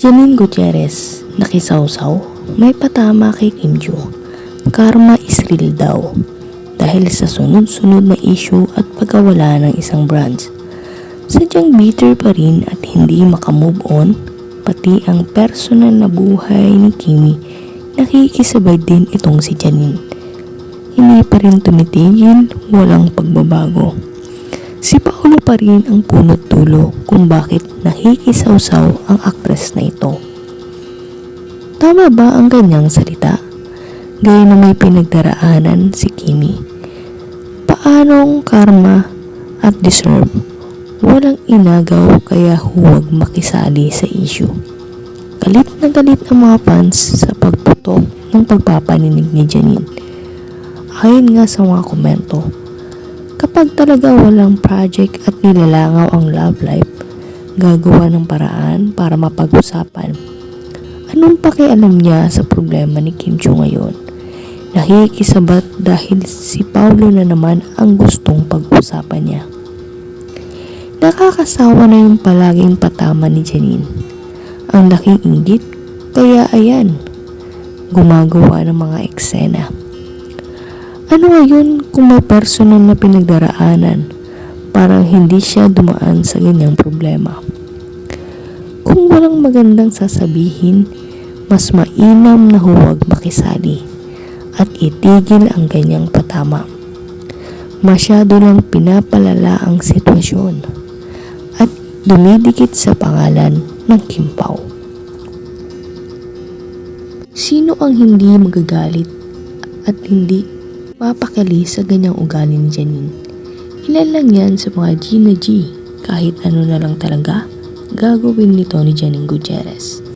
Janine Gutierrez, nakisawsaw, may patama kay Kim Joo. Karma is real daw dahil sa sunod-sunod na issue at pagkawala ng isang branch. Sadyang bitter pa rin at hindi makamove on, pati ang personal na buhay ni Kimi, nakikisabay din itong si Janine. Hindi pa rin tumitigil, walang pagbabago. Si Paolo pa rin ang punot dulo kung bakit nakikisawsaw ang aktres na ito. Tama ba ang kanyang salita? Gaya na may pinagdaraanan si Kimi. Paanong karma at deserve? Walang inagaw kaya huwag makisali sa issue. Galit na galit ang mga fans sa pagputok ng pagpapaninig ni Janine. Ayon nga sa mga komento, kapag talaga walang project at nilalangaw ang love life, gagawa ng paraan para mapag-usapan. Anong pakialam niya sa problema ni Kim Joo ngayon? Nakikisabat dahil si Paulo na naman ang gustong pag-usapan niya. Nakakasawa na yung palaging patama ni Janine. Ang laking inggit, kaya ayan, gumagawa ng mga eksena. Ano ngayon kung may personal na pinagdaraanan, parang hindi siya dumaan sa ganyang problema. Kung walang magandang sasabihin, mas mainam na huwag makisali at itigil ang ganyang patama. Masyado lang pinapalala ang sitwasyon at dumidikit sa pangalan ng Kim Pao. Sino ang hindi magagalit at hindi mapakali sa ganyang ugali ni Janine? Ilan lang yan sa mga G na G kahit ano na lang talaga gagawin nito ni Janine Gutierrez.